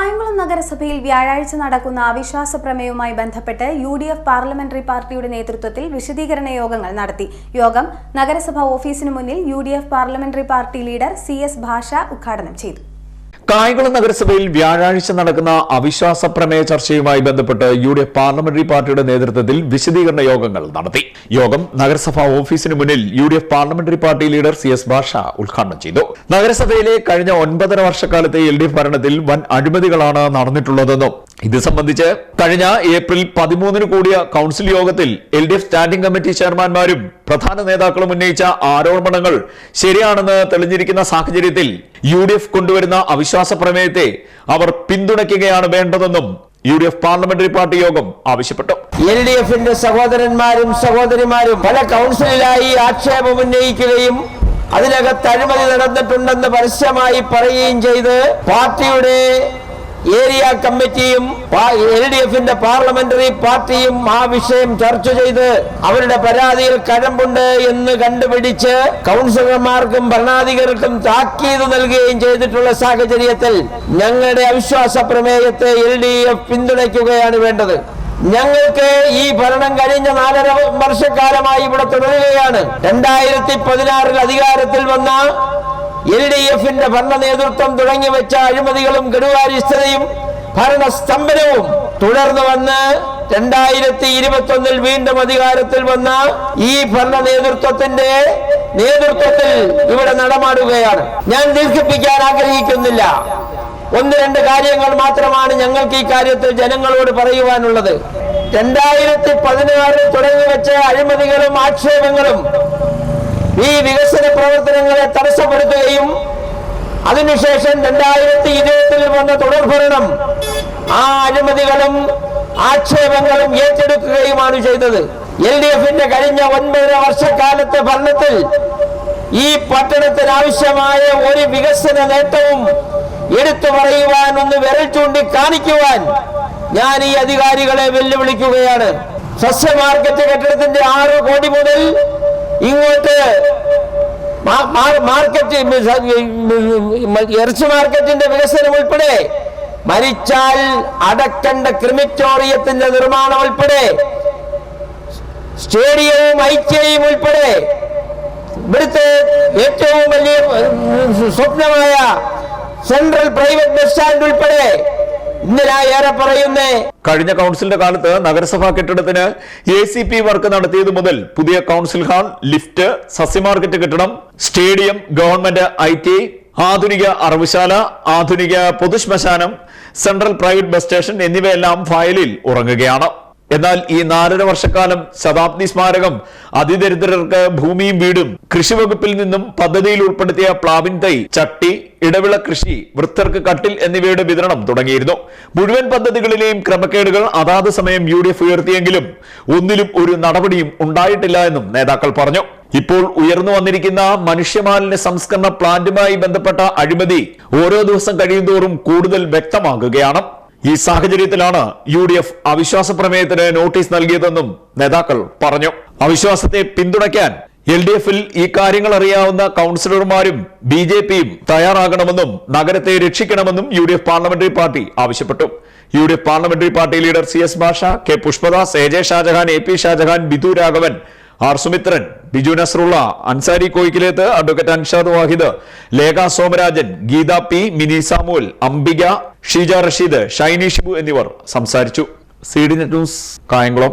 കായംകുളം നഗരസഭയിൽ വ്യാഴാഴ്ച നടക്കുന്ന അവിശ്വാസ പ്രമേയവുമായി ബന്ധപ്പെട്ട് യു ഡി എഫ് പാർലമെന്ററി പാർട്ടിയുടെ നേതൃത്വത്തിൽ വിശദീകരണ യോഗങ്ങൾ നടത്തി. യോഗം നഗരസഭ ഓഫീസിന് മുന്നിൽ U D F parliamentary party leader C S Basha ഉദ്ഘാടനം ചെയ്തു. കായംകുളം നഗരസഭയിൽ വ്യാഴാഴ്ച നടക്കുന്ന അവിശ്വാസ പ്രമേയ ചർച്ചയുമായി ബന്ധപ്പെട്ട് യു ഡി എഫ് പാർലമെന്ററി പാർട്ടിയുടെ നേതൃത്വത്തിൽ വിശദീകരണ യോഗങ്ങൾ നടത്തി. യോഗം നഗരസഭാ ഓഫീസിന് മുന്നിൽ U D F parliamentary party leader C S Basha ഉദ്ഘാടനം ചെയ്തു. നഗരസഭയിലെ കഴിഞ്ഞ ഒൻപതര വർഷക്കാലത്തെ എൽ ഡി എഫ് ഭരണത്തിൽ വൻ അഴിമതികളാണ് നടന്നിട്ടുള്ളതെന്നും ഇത് സംബന്ധിച്ച് കഴിഞ്ഞ ഏപ്രിൽ പതിമൂന്നിന് കൂടിയ കൌൺസിൽ യോഗത്തിൽ L D F standing committee ചെയർമാൻമാരും പ്രധാന നേതാക്കളും ഉന്നയിച്ച ആരോപണങ്ങൾ ശരിയാണെന്ന് തെളിഞ്ഞിരിക്കുന്ന സാഹചര്യത്തിൽ യു ഡി എഫ് കൊണ്ടുവരുന്ന അവിശ്വാസ പ്രമേയത്തെ അവർ പിന്തുണയ്ക്കുകയാണ് വേണ്ടതെന്നും U D F parliamentary party യോഗം ആവശ്യപ്പെട്ടു. എൽ ഡി എഫിന്റെ സഹോദരന്മാരും സഹോദരിമാരും പല കൗൺസിലായി ആക്ഷേപം ഉന്നയിക്കുകയും അതിനകത്ത് അഴിമതി നടന്നിട്ടുണ്ടെന്ന് പരസ്യമായി പറയുകയും ചെയ്ത് പാർട്ടിയുടെ ഏരിയ കമ്മിറ്റിയും എൽ ഡി എഫിന്റെ പാർലമെന്ററി പാർട്ടിയും ആ വിഷയം ചർച്ച ചെയ്ത് അവരുടെ പരാതിയിൽ കഴമ്പുണ്ട് എന്ന് കണ്ടുപിടിച്ച് കൗൺസിലർമാർക്കും ഭരണാധികാരികൾക്കും താക്കീത് നൽകുകയും ചെയ്തിട്ടുള്ള സാഹചര്യത്തിൽ ഞങ്ങളുടെ അവിശ്വാസ പ്രമേയത്തെ എൽ ഡി എഫ് പിന്തുണയ്ക്കുകയാണ് വേണ്ടത്. ഞങ്ങൾക്ക് ഈ ഭരണം കഴിഞ്ഞ നാലര വർഷക്കാലമായി ഇവിടെ തുടരുകയാണ് രണ്ടായിരത്തി പതിനാറിൽ അധികാരത്തിൽ വന്ന എൽ ഡി എഫിന്റെ ഭരണ നേതൃത്വം തുടങ്ങി വെച്ച അഴിമതികളും കെടുവാരിസ്ഥതയും ഭരണസ്തംഭനവും തുടർന്ന് വന്ന് രണ്ടായിരത്തി ഇരുപത്തി ഒന്നിൽ വീണ്ടും അധികാരത്തിൽ വന്ന ഈ ഭരണ നേതൃത്വത്തിന്റെ നേതൃത്വത്തിൽ ഇവിടെ നടമാടുകയാണ്. ഞാൻ ദീർഘിപ്പിക്കാൻ ആഗ്രഹിക്കുന്നില്ല. ഒന്ന് രണ്ട് കാര്യങ്ങൾ മാത്രമാണ് ഞങ്ങൾക്ക് ഈ കാര്യത്തിൽ ജനങ്ങളോട് പറയുവാനുള്ളത്. രണ്ടായിരത്തി പതിനാറിൽ തുടങ്ങി വെച്ച അഴിമതികളും ആക്ഷേപങ്ങളും ഈ വികസന തടസ്സപ്പെടുത്തുകയും അതിനുശേഷം രണ്ടായിരത്തി ഇരുപത്തിൽ വന്ന തുടർഭരണം ആ അഴിമതികളും ആക്ഷേപങ്ങളും ഏറ്റെടുക്കുകയുമാണ് ചെയ്തത്. എൽ ഡി എഫിന്റെ കഴിഞ്ഞ ഒൻപതര വർഷക്കാലത്തെ ഭരണത്തിൽ ഈ പട്ടണത്തിന് ആവശ്യമായ ഒരു വികസന നേട്ടവും എടുത്തു പറയുവാൻ ഒന്ന് വിരൽ ചൂണ്ടി കാണിക്കുവാൻ ഞാൻ ഈ അധികാരികളെ വെല്ലുവിളിക്കുകയാണ്. സസ്യ മാർക്കറ്റ് കെട്ടിടത്തിന്റെ ആറ് കോടി മുതൽ ഇങ്ങോട്ട് മാർക്കറ്റ് ഇറച്ചി മാർക്കറ്റിന്റെ വികസനം ഉൾപ്പെടെ മരിച്ചാൽ അടക്കണ്ട ക്രിമിറ്റോറിയത്തിന്റെ നിർമ്മാണം ഉൾപ്പെടെ സ്റ്റേഡിയവും ഐക്യയും ഉൾപ്പെടെ ഇവിടുത്തെ ഏറ്റവും വലിയ സ്വപ്നമായ സെൻട്രൽ പ്രൈവറ്റ് ബസ് സ്റ്റാൻഡ് ഉൾപ്പെടെ ഏറെ പറയുന്നേ? കഴിഞ്ഞ കൗൺസിലിന്റെ കാലത്ത് നഗരസഭാ കെട്ടിടത്തിന് എ സി പി വർക്ക് നടത്തിയത് മുതൽ പുതിയ കൗൺസിൽ ഹാൾ ലിഫ്റ്റ് സസ്യമാർക്കറ്റ് കെട്ടിടം സ്റ്റേഡിയം ഗവൺമെന്റ് ഐ ടി ആധുനിക അറവുശാല ആധുനിക പൊതുശ്മശാനം സെൻട്രൽ പ്രൈവറ്റ് ബസ് സ്റ്റേഷൻ എന്നിവയെല്ലാം ഫയലിൽ ഉറങ്ങുകയാണ്. എന്നാൽ ഈ നാലര വർഷക്കാലം ശതാബ്ദി സ്മാരകം അതിദരിദ്രർക്ക് ഭൂമിയും വീടും കൃഷിവകുപ്പിൽ നിന്നും പദ്ധതിയിൽ ഉൾപ്പെടുത്തിയ പ്ലാവിൻ തൈ ചട്ടി ഇടവിള കൃഷി വൃദ്ധർക്ക് കട്ടിൽ എന്നിവയുടെ വിതരണം തുടങ്ങിയിരുന്നു. മുഴുവൻ പദ്ധതികളിലെയും ക്രമക്കേടുകൾ അതാത് സമയം യു ഉയർത്തിയെങ്കിലും ഒന്നിലും ഒരു നടപടിയും ഉണ്ടായിട്ടില്ല എന്നും നേതാക്കൾ പറഞ്ഞു. ഇപ്പോൾ ഉയർന്നു വന്നിരിക്കുന്ന മനുഷ്യമാലിന്യ സംസ്കരണ പ്ലാന്റുമായി ബന്ധപ്പെട്ട അഴിമതി ഓരോ ദിവസം കഴിയുന്തോറും കൂടുതൽ വ്യക്തമാകുകയാണ്. ഈ സാഹചര്യത്തിലാണ് യു ഡി എഫ് അവിശ്വാസ പ്രമേയത്തിന് നോട്ടീസ് നൽകിയതെന്നും നേതാക്കൾ പറഞ്ഞു. അവിശ്വാസത്തെ പിന്തുണയ്ക്കാൻ എൽ ഡി എഫിൽ ഈ കാര്യങ്ങൾ അറിയാവുന്ന കൗൺസിലർമാരും ബി ജെ പിയും തയ്യാറാകണമെന്നും നഗരത്തെ രക്ഷിക്കണമെന്നും U D F parliamentary party ആവശ്യപ്പെട്ടു. U D F parliamentary party leader C S Basha K. Pushpadas A. J. Shajahan A. P. Shajahan Bidu Raghavan R. Sumithran Biju Nasrulla Ansari Koyikkileth advocate Anshad Vahid Lekha Somarajan Geetha P Mini Samuel Ambika Sheeja Rasheed Shiny Shibu എന്നിവർ സംസാരിച്ചു. C D news Kayamkulam.